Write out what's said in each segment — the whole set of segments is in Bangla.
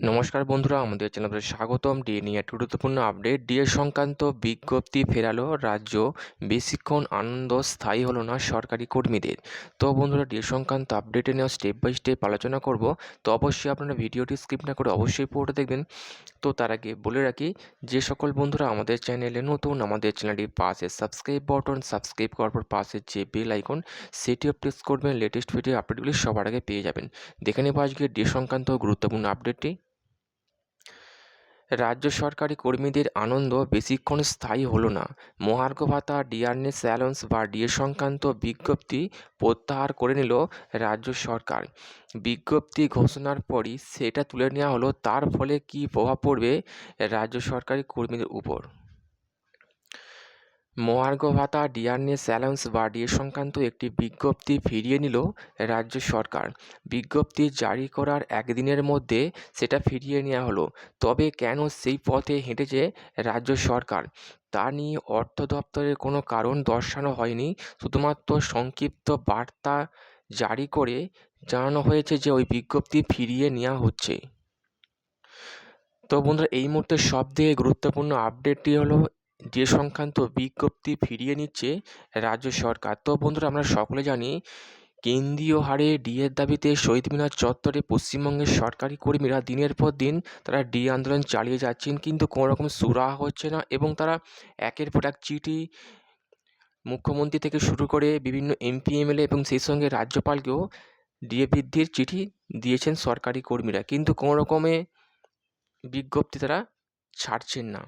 নমস্কার বন্ধুরা, আমাদের চ্যানেলে স্বাগতম। ডিএ নিয়ে একটি গুরুত্বপূর্ণ আপডেট ডিএ সংক্রান্ত বিজ্ঞপ্তি ফেরালো, রাজ্য বেশিক্ষণ আনন্দ স্থায়ী হলো না সরকারি কর্মীদের। তো বন্ধুরা, ডিএ সংক্রান্ত আপডেটে নেওয়া স্টেপ বাই স্টেপ আলোচনা করব। তো অবশ্যই আপনারা ভিডিওটি স্কিপ না করে অবশ্যই পুরোটা দেখবেন। তো তার আগে বলে রাখি, যে সকল বন্ধুরা আমাদের চ্যানেলে নতুন, আমাদের চ্যানেলটির পাশে সাবস্ক্রাইব বটন সাবস্ক্রাইব করার পর পাশে যে বেল আইকন সেটিও প্রেস করবেন। লেটেস্ট ভিডিও আপডেটগুলি সবার আগে পেয়ে যাবেন। দেখে নেব আজকে ডি সংক্রান্ত গুরুত্বপূর্ণ আপডেটটি রাজ্য সরকারি কর্মীদের আনন্দ বেশিক্ষণ স্থায়ী হলো না। মহার্ঘ ভাতা ডিয়ারনেস অ্যালাউন্স বা ডিএ সংক্রান্ত বিজ্ঞপ্তি প্রত্যাহার করে নিল রাজ্য সরকার। বিজ্ঞপ্তি ঘোষণার পরই সেটা তুলে নেওয়া হলো, তার ফলে কী প্রভাব পড়বে রাজ্য সরকারি কর্মীদের উপর? মহার্ঘ ভাতা ডিয়ারনেস অ্যালাউন্স বা সংক্রান্ত একটি বিজ্ঞপ্তি ফিরিয়ে নিল রাজ্য সরকার। বিজ্ঞপ্তি জারি করার একদিনের মধ্যে সেটা ফিরিয়ে নেওয়া হলো। তবে কেন সেই পথে হেঁটেছে রাজ্য সরকার? তা নিয়ে অর্থ দপ্তরের কোনো কারণ দর্শানো হয়নি। শুধুমাত্র সংক্ষিপ্ত বার্তা জারি করে জানানো হয়েছে যে ওই বিজ্ঞপ্তি ফিরিয়ে নেওয়া হচ্ছে। তো বন্ধুরা, এই মুহূর্তে সবথেকে গুরুত্বপূর্ণ আপডেটটি হলো যে সংক্রান্ত বিজ্ঞপ্তি ফিরিয়ে নিচ্ছে রাজ্য সরকার। তো বন্ধুরা, আমরা সকলে জানি কেন্দ্রীয় হারে ডিএর দাবিতে শহীদ মিনার চত্বরে পশ্চিমবঙ্গের সরকারি কর্মীরা দিনের পর দিন তারা ডি আন্দোলন চালিয়ে যাচ্ছেন, কিন্তু কোনো রকম সুরাহা হচ্ছে না এবং তারা একের পর এক চিঠি মুখ্যমন্ত্রী থেকে শুরু করে বিভিন্ন এমপি, এমএলএ এবং সেই সঙ্গে রাজ্যপালকেও ডিএ বৃদ্ধির চিঠি দিয়েছেন সরকারি কর্মীরা। কিন্তু কোনো রকমে বিজ্ঞপ্তি তারা ছাড়ছেন না।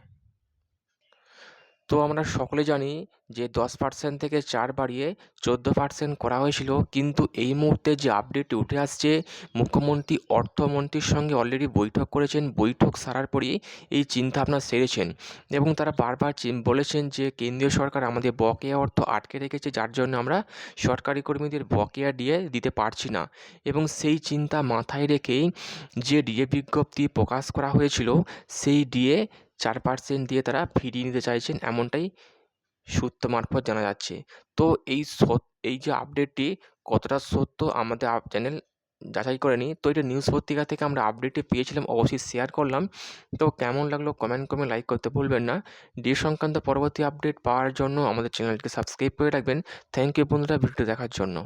তো আমরা সকলে জানি যে দশ পার্সেন্ট থেকে চার বাড়িয়ে চোদ্দ পার্সেন্ট করা হয়েছিল। কিন্তু এই মুহূর্তে যে আপডেটটি উঠে আসছে, মুখ্যমন্ত্রী, অর্থমন্ত্রীর সঙ্গে অলরেডি বৈঠক করেছেন। বৈঠক সারার পরই এই চিন্তাভাবনা সেরেছেন এবং তারা বারবার বলেছেন যে কেন্দ্রীয় সরকার আমাদের বকেয়া অর্থ আটকে রেখেছে, যার জন্য আমরা সরকারি কর্মীদের বকেয়া দিয়ে দিতে পারছি না। এবং সেই চিন্তা মাথায় রেখেই যে ডিএ বিজ্ঞপ্তি প্রকাশ করা হয়েছিল, সেই ডিএ চার পার্সেন্ট দিয়ে তারা ফিরিয়ে নিতে চাইছেন এমনটাই সূত্র মারফত জানা যাচ্ছে। তো এই এই যে আপডেটটি কতটা সত্য আমাদের চ্যানেল যাচাই করে নিই তো এটা নিউজ পত্রিকা থেকে আমরা আপডেটটি পেয়েছিলাম, অবশ্যই শেয়ার করলাম। তো কেমন লাগল কমেন্ট করে লাইক করতে ভুলবেন না। ডি সংক্রান্ত পরবর্তী আপডেট পাওয়ার জন্য আমাদের চ্যানেলটিকে সাবস্ক্রাইব করে রাখবেন। থ্যাংক ইউ বন্ধুরা ভিডিও দেখার জন্য।